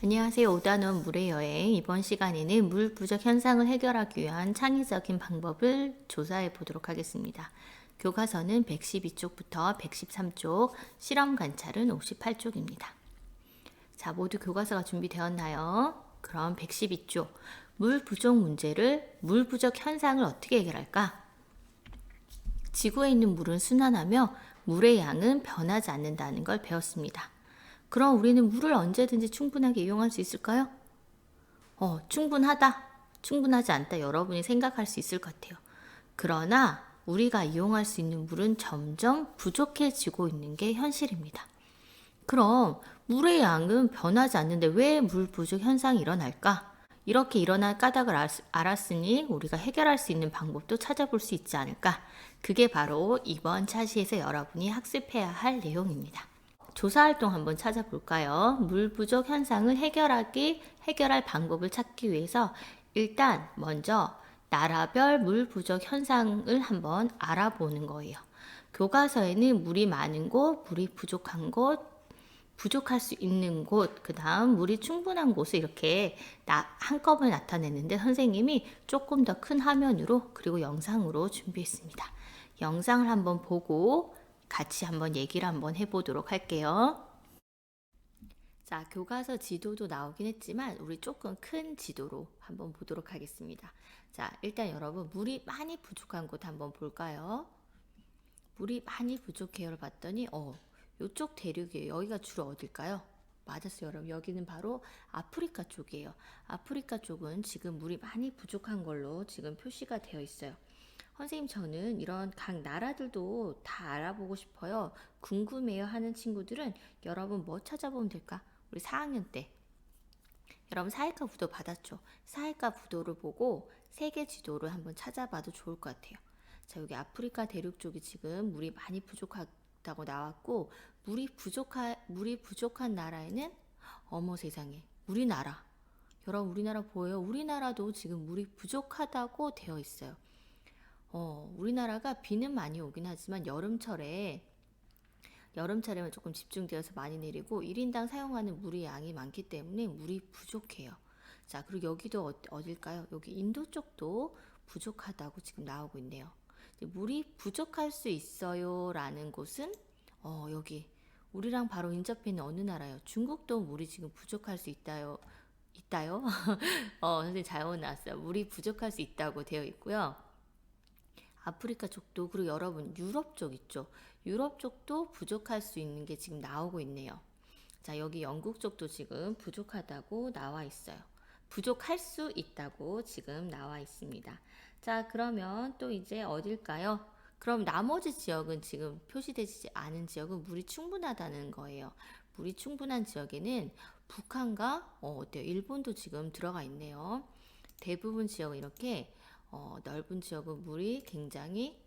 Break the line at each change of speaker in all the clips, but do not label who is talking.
안녕하세요. 오단원 물의 여행. 이번 시간에는 물 부족 현상을 해결하기 위한 창의적인 방법을 조사해 보도록 하겠습니다. 교과서는 112쪽부터 113쪽, 실험 관찰은 58쪽입니다. 자, 모두 교과서가 준비되었나요? 그럼 112쪽, 물 부족 문제를, 물 부족 현상을 어떻게 해결할까? 지구에 있는 물은 순환하며 물의 양은 변하지 않는다는 걸 배웠습니다. 그럼 우리는 물을 언제든지 충분하게 이용할 수 있을까요? 어, 충분하다, 충분하지 않다 여러분이 생각할 수 있을 것 같아요. 그러나 우리가 이용할 수 있는 물은 점점 부족해지고 있는 게 현실입니다. 그럼 물의 양은 변하지 않는데 왜 물 부족 현상이 일어날까? 이렇게 일어날 까닭을 알았으니 우리가 해결할 수 있는 방법도 찾아볼 수 있지 않을까? 그게 바로 이번 차시에서 여러분이 학습해야 할 내용입니다. 조사 활동 한번 찾아볼까요? 물 부족 현상을 해결하기, 해결할 방법을 찾기 위해서 일단 먼저 나라별 물 부족 현상을 한번 알아보는 거예요. 교과서에는 물이 많은 곳, 물이 부족한 곳, 부족할 수 있는 곳, 그 다음 물이 충분한 곳을 이렇게 나, 한꺼번에 나타냈는데 선생님이 조금 더 큰 화면으로 그리고 영상으로 준비했습니다. 영상을 한번 보고 같이 한번 얘기를 한번 해보도록 할게요. 자, 교과서 지도도 나오긴 했지만 우리 조금 큰 지도로 한번 보도록 하겠습니다. 자, 일단 여러분 물이 많이 부족한 곳 한번 볼까요? 물이 많이 부족해요를 봤더니 어, 이쪽 대륙이에요. 여기가 주로 어딜까요? 맞았어요, 여러분. 여기는 바로 아프리카 쪽이에요. 아프리카 쪽은 지금 물이 많이 부족한 걸로 지금 표시가 되어 있어요. 선생님, 저는 이런 각 나라들도 다 알아보고 싶어요. 궁금해요 하는 친구들은 여러분 뭐 찾아보면 될까? 우리 4학년 때. 여러분 사회과 부도 받았죠? 사회과 부도를 보고 세계 지도를 한번 찾아봐도 좋을 것 같아요. 자, 여기 아프리카 대륙 쪽이 지금 물이 많이 부족하다고 나왔고, 물이 부족한, 물이 부족한 나라에는, 어머 세상에, 우리나라. 여러분, 우리나라 보여요? 우리나라도 지금 물이 부족하다고 되어 있어요. 어, 우리나라가 비는 많이 오긴 하지만 여름철에 여름철에만 조금 집중되어서 많이 내리고 1인당 사용하는 물의 양이 많기 때문에 물이 부족해요. 자, 그리고 여기도 어, 어딜까요? 여기 인도 쪽도 부족하다고 지금 나오고 있네요. 물이 부족할 수 있어요 라는 곳은 어, 여기 우리랑 바로 인접해 있는 어느 나라요? 중국도 물이 지금 부족할 수 있다요. 있다요? 어, 선생님 잘못 나왔어요. 물이 부족할 수 있다고 되어 있고요. 아프리카 쪽도 그리고 여러분 유럽 쪽 있죠. 유럽 쪽도 부족할 수 있는 게 지금 나오고 있네요. 자, 여기 영국 쪽도 지금 부족하다고 나와 있어요. 부족할 수 있다고 지금 나와 있습니다. 자, 그러면 또 이제 어딜까요? 그럼 나머지 지역은 지금 표시되지 않은 지역은 물이 충분하다는 거예요. 물이 충분한 지역에는 북한과 어, 어때요? 일본도 지금 들어가 있네요. 대부분 지역은 이렇게 어, 넓은 지역은 물이 굉장히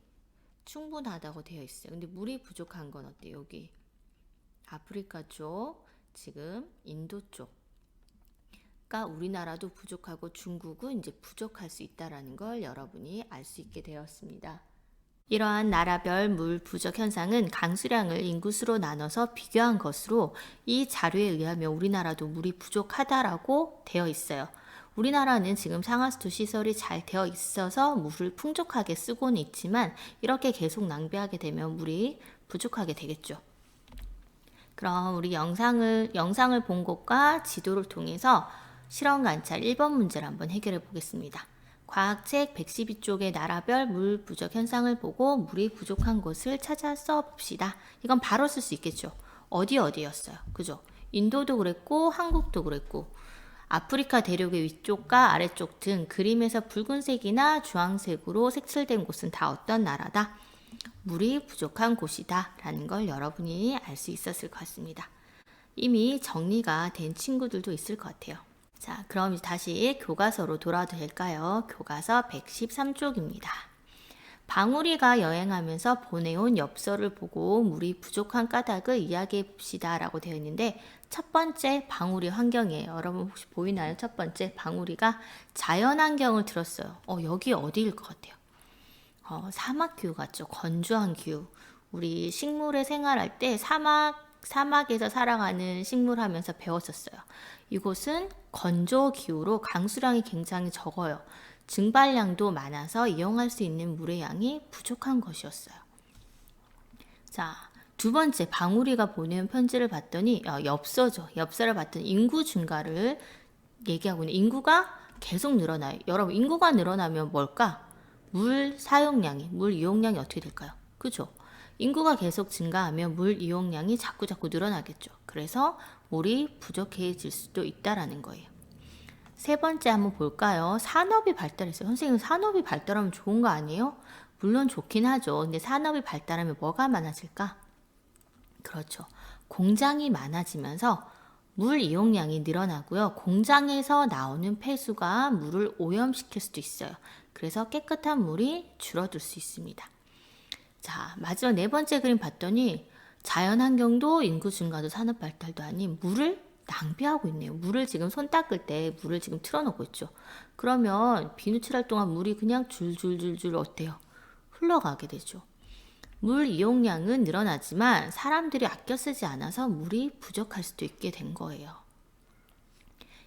충분하다고 되어 있어요. 근데 물이 부족한 건 어때요? 여기 아프리카 쪽, 지금 인도 쪽. 가 우리나라도 부족하고 중국은 이제 부족할 수 있다라는 걸 여러분이 알 수 있게 되었습니다. 이러한 나라별 물 부족 현상은 강수량을 인구수로 나눠서 비교한 것으로 이 자료에 의하면 우리나라도 물이 부족하다라고 되어 있어요. 우리나라는 지금 상하수도 시설이 잘 되어 있어서 물을 풍족하게 쓰고는 있지만 이렇게 계속 낭비하게 되면 물이 부족하게 되겠죠. 그럼 우리 영상을 영상을 본 것과 지도를 통해서 실험 관찰 1번 문제를 한번 해결해 보겠습니다. 과학책 112쪽의 나라별 물 부족 현상을 보고 물이 부족한 곳을 찾아 써 봅시다. 이건 바로 쓸 수 있겠죠. 어디 어디였어요. 그죠? 인도도 그랬고 한국도 그랬고 아프리카 대륙의 위쪽과 아래쪽 등 그림에서 붉은색이나 주황색으로 색칠된 곳은 다 어떤 나라다? 물이 부족한 곳이다. 라는 걸 여러분이 알 수 있었을 것 같습니다. 이미 정리가 된 친구들도 있을 것 같아요. 자, 그럼 다시 교과서로 돌아도 될까요? 교과서 113쪽입니다. 방울이가 여행하면서 보내온 엽서를 보고 물이 부족한 까닭을 이야기해 봅시다 라고 되어 있는데 첫 번째 방울이 환경이에요. 여러분 혹시 보이나요? 첫 번째 방울이가 자연 환경을 들었어요. 어, 여기 어디일 것 같아요? 어, 사막 기후 같죠? 건조한 기후. 우리 식물의 생활할 때 사막, 사막에서 살아가는 식물 하면서 배웠었어요. 이곳은 건조 기후로 강수량이 굉장히 적어요. 증발량도 많아서 이용할 수 있는 물의 양이 부족한 것이었어요. 자, 두 번째 방울이가 보낸 편지를 봤더니 어, 엽서죠. 엽서를 봤더니 인구 증가를 얘기하고 있는 인구가 계속 늘어나요. 여러분 인구가 늘어나면 뭘까? 물 사용량이 물 이용량이 어떻게 될까요? 그죠? 인구가 계속 증가하면 물 이용량이 자꾸 자꾸 늘어나겠죠. 그래서 물이 부족해질 수도 있다라는 거예요. 세 번째 한번 볼까요? 산업이 발달했어요. 선생님 산업이 발달하면 좋은 거 아니에요? 물론 좋긴 하죠. 근데 산업이 발달하면 뭐가 많아질까? 그렇죠. 공장이 많아지면서 물 이용량이 늘어나고요. 공장에서 나오는 폐수가 물을 오염시킬 수도 있어요. 그래서 깨끗한 물이 줄어들 수 있습니다. 자, 마지막 네 번째 그림 봤더니 자연 환경도 인구 증가도 산업 발달도 아닌 물을 낭비하고 있네요. 물을 지금 손 닦을 때 물을 지금 틀어놓고 있죠. 그러면 비누칠할 동안 물이 그냥 줄줄줄줄 어때요? 흘러가게 되죠. 물 이용량은 늘어나지만 사람들이 아껴 쓰지 않아서 물이 부족할 수도 있게 된 거예요.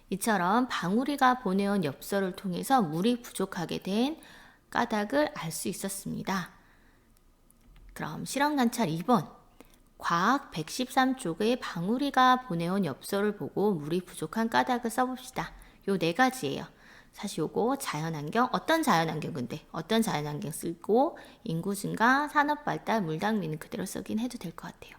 이처럼 방울이가 보내온 엽서를 통해서 물이 부족하게 된 까닭을 알 수 있었습니다. 그럼 실험 관찰 2번. 과학 113쪽의 방울이가 보내온 엽서를 보고 물이 부족한 까닭을 써봅시다. 요 네 가지예요. 사실 요거 자연환경 어떤 자연환경 근데 어떤 자연환경 쓰고 인구 증가 산업 발달 물 낭비는 그대로 쓰긴 해도 될 것 같아요.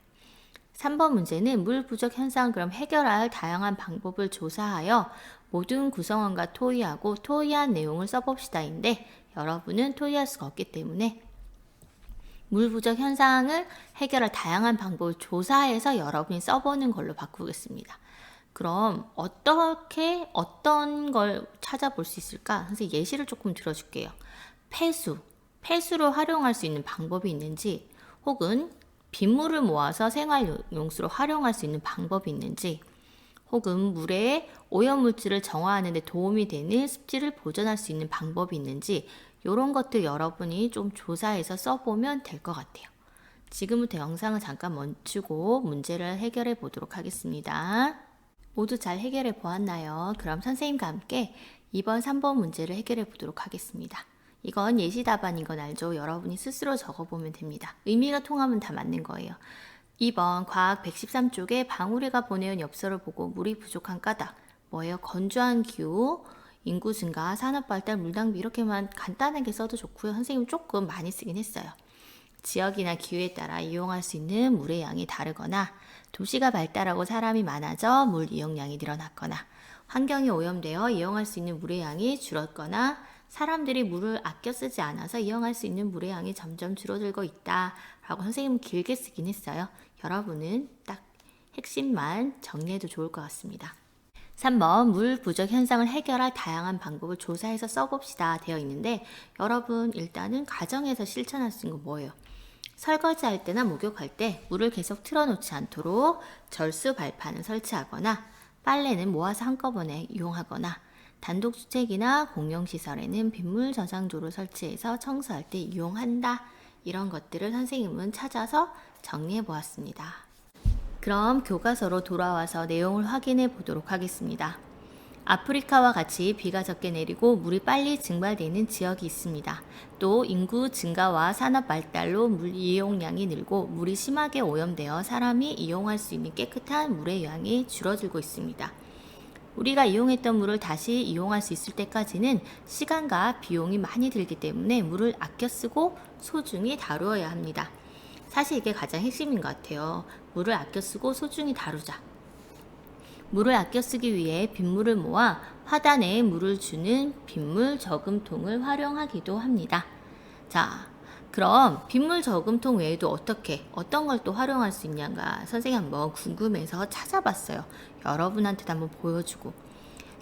3번 문제는 물 부족 현상 그럼 해결할 다양한 방법을 조사하여 모든 구성원과 토의하고 토의한 내용을 써봅시다인데 여러분은 토의할 수가 없기 때문에 물 부족 현상을 해결할 다양한 방법을 조사해서 여러분이 써보는 걸로 바꾸겠습니다. 그럼 어떻게 어떤 걸 찾아볼 수 있을까? 선생님 예시를 조금 들어줄게요. 폐수, 폐수로 활용할 수 있는 방법이 있는지, 혹은 빗물을 모아서 생활 용수로 활용할 수 있는 방법이 있는지, 혹은 물에 오염물질을 정화하는 데 도움이 되는 습지를 보존할 수 있는 방법이 있는지, 이런 것들 여러분이 좀 조사해서 써보면 될 것 같아요. 지금부터 영상을 잠깐 멈추고 문제를 해결해 보도록 하겠습니다. 모두 잘 해결해 보았나요? 그럼 선생님과 함께 2번, 3번 문제를 해결해 보도록 하겠습니다. 이건 예시 답안인 건 알죠? 여러분이 스스로 적어보면 됩니다. 의미가 통하면 다 맞는 거예요. 2번 과학 113쪽에 방울이가 보내온 엽서를 보고 물이 부족한 까닭 뭐예요? 건조한 기후, 인구 증가, 산업 발달, 물 낭비 이렇게만 간단하게 써도 좋고요. 선생님 조금 많이 쓰긴 했어요. 지역이나 기후에 따라 이용할 수 있는 물의 양이 다르거나 도시가 발달하고 사람이 많아져 물 이용량이 늘어났거나 환경이 오염되어 이용할 수 있는 물의 양이 줄었거나 사람들이 물을 아껴 쓰지 않아서 이용할 수 있는 물의 양이 점점 줄어들고 있다 라고 선생님은 길게 쓰긴 했어요. 여러분은 딱 핵심만 정리해도 좋을 것 같습니다. 3번 물 부족 현상을 해결할 다양한 방법을 조사해서 써봅시다 되어 있는데 여러분 일단은 가정에서 실천할 수 있는 거 뭐예요? 설거지 할 때나 목욕할 때 물을 계속 틀어놓지 않도록 절수 발판을 설치하거나 빨래는 모아서 한꺼번에 이용하거나 단독주택이나 공용시설에는 빗물 저장조를 설치해서 청소할 때 이용한다. 이런 것들을 선생님은 찾아서 정리해 보았습니다. 그럼 교과서로 돌아와서 내용을 확인해 보도록 하겠습니다. 아프리카와 같이 비가 적게 내리고 물이 빨리 증발되는 지역이 있습니다. 또 인구 증가와 산업 발달로 물 이용량이 늘고 물이 심하게 오염되어 사람이 이용할 수 있는 깨끗한 물의 양이 줄어들고 있습니다. 우리가 이용했던 물을 다시 이용할 수 있을 때까지는 시간과 비용이 많이 들기 때문에 물을 아껴 쓰고 소중히 다루어야 합니다. 사실 이게 가장 핵심인 것 같아요. 물을 아껴 쓰고 소중히 다루자. 물을 아껴 쓰기 위해 빗물을 모아 화단에 물을 주는 빗물 저금통을 활용하기도 합니다. 자, 그럼 빗물 저금통 외에도 어떻게 어떤 걸 또 활용할 수 있냐가 선생님 한번 궁금해서 찾아봤어요. 여러분한테도 한번 보여주고.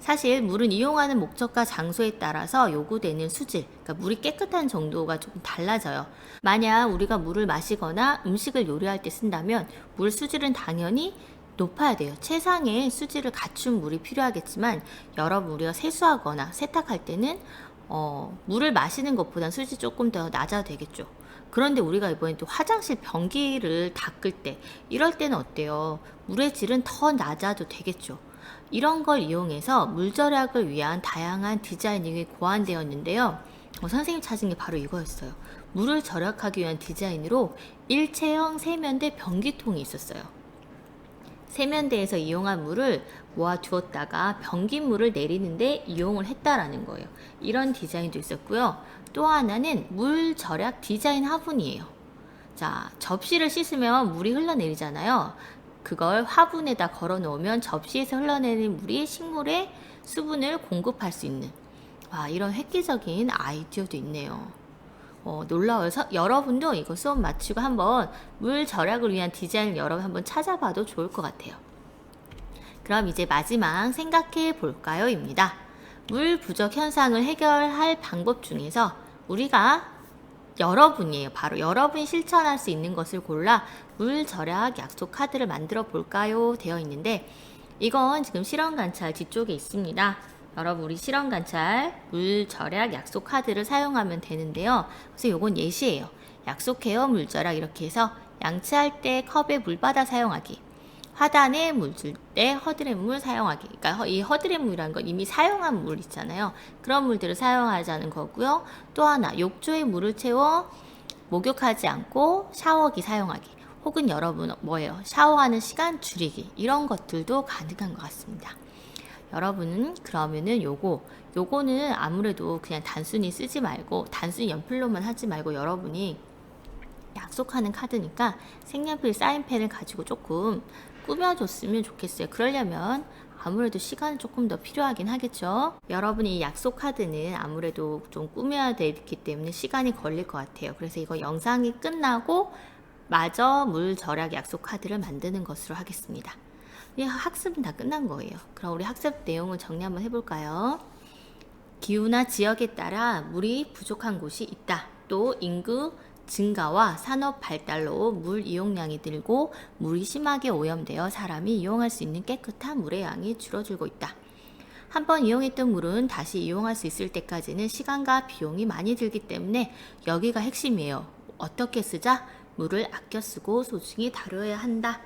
사실 물은 이용하는 목적과 장소에 따라서 요구되는 수질, 그러니까 물이 깨끗한 정도가 조금 달라져요. 만약 우리가 물을 마시거나 음식을 요리할 때 쓴다면 물 수질은 당연히 높아야 돼요. 최상의 수질을 갖춘 물이 필요하겠지만 여러분 우리가 세수하거나 세탁할 때는 어, 물을 마시는 것보다 수질이 조금 더 낮아도 되겠죠. 그런데 우리가 이번에 또 화장실 변기를 닦을 때 이럴 때는 어때요? 물의 질은 더 낮아도 되겠죠. 이런 걸 이용해서 물 절약을 위한 다양한 디자인이 고안되었는데요. 어, 선생님 찾은 게 바로 이거였어요. 물을 절약하기 위한 디자인으로 일체형 세면대 변기통이 있었어요. 세면대에서 이용한 물을 모아 두었다가 변기물을 내리는데 이용을 했다라는 거예요. 이런 디자인도 있었고요. 또 하나는 물 절약 디자인 화분이에요. 자, 접시를 씻으면 물이 흘러내리잖아요. 그걸 화분에다 걸어 놓으면 접시에서 흘러내리는 물이 식물에 수분을 공급할 수 있는 와, 이런 획기적인 아이디어도 있네요. 어, 놀라워서 여러분도 이거 수업 마치고 한번 물 절약을 위한 디자인을 여러분 한번 찾아봐도 좋을 것 같아요. 그럼 이제 마지막 생각해 볼까요?입니다. 물 부족 현상을 해결할 방법 중에서 우리가 여러분이에요. 바로 여러분이 실천할 수 있는 것을 골라 물 절약 약속 카드를 만들어 볼까요? 되어 있는데 이건 지금 실험 관찰 뒤쪽에 있습니다. 여러분 우리 실험 관찰 물 절약 약속 카드를 사용하면 되는데요. 그래서 요건 예시예요. 약속해요 물 절약 이렇게 해서 양치할 때 컵에 물 받아 사용하기. 화단에 물 줄 때 허드렛 물 사용하기. 그러니까 허- 이 허드렛 물이라는 건 이미 사용한 물 있잖아요. 그런 물들을 사용하자는 거고요. 또 하나 욕조에 물을 채워 목욕하지 않고 샤워기 사용하기. 혹은 여러분 뭐예요? 샤워하는 시간 줄이기. 이런 것들도 가능한 것 같습니다. 여러분은 그러면은 요거 요거는 아무래도 그냥 단순히 쓰지 말고 단순히 연필로만 하지 말고 여러분이 약속하는 카드니까 색연필 사인펜을 가지고 조금 꾸며줬으면 좋겠어요. 그러려면 아무래도 시간은 조금 더 필요하긴 하겠죠. 여러분이 이 약속 카드는 아무래도 좀 꾸며야 되기 때문에 시간이 걸릴 것 같아요. 그래서 이거 영상이 끝나고 마저 물 절약 약속 카드를 만드는 것으로 하겠습니다. 이 학습은 다 끝난 거예요. 그럼 우리 학습 내용을 정리 한번 해볼까요? 기후나 지역에 따라 물이 부족한 곳이 있다. 또 인구 증가와 산업 발달로 물 이용량이 늘고 물이 심하게 오염되어 사람이 이용할 수 있는 깨끗한 물의 양이 줄어들고 있다. 한번 이용했던 물은 다시 이용할 수 있을 때까지는 시간과 비용이 많이 들기 때문에 여기가 핵심이에요. 어떻게 쓰자? 물을 아껴 쓰고 소중히 다뤄야 한다.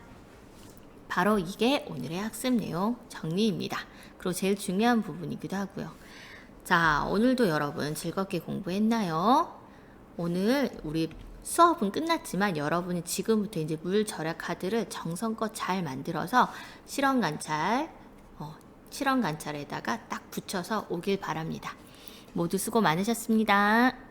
바로 이게 오늘의 학습 내용 정리입니다. 그리고 제일 중요한 부분이기도 하고요. 자, 오늘도 여러분 즐겁게 공부했나요? 오늘 우리 수업은 끝났지만 여러분이 지금부터 이제 물 절약 카드를 정성껏 잘 만들어서 실험 관찰, 어, 실험 관찰에다가 딱 붙여서 오길 바랍니다. 모두 수고 많으셨습니다.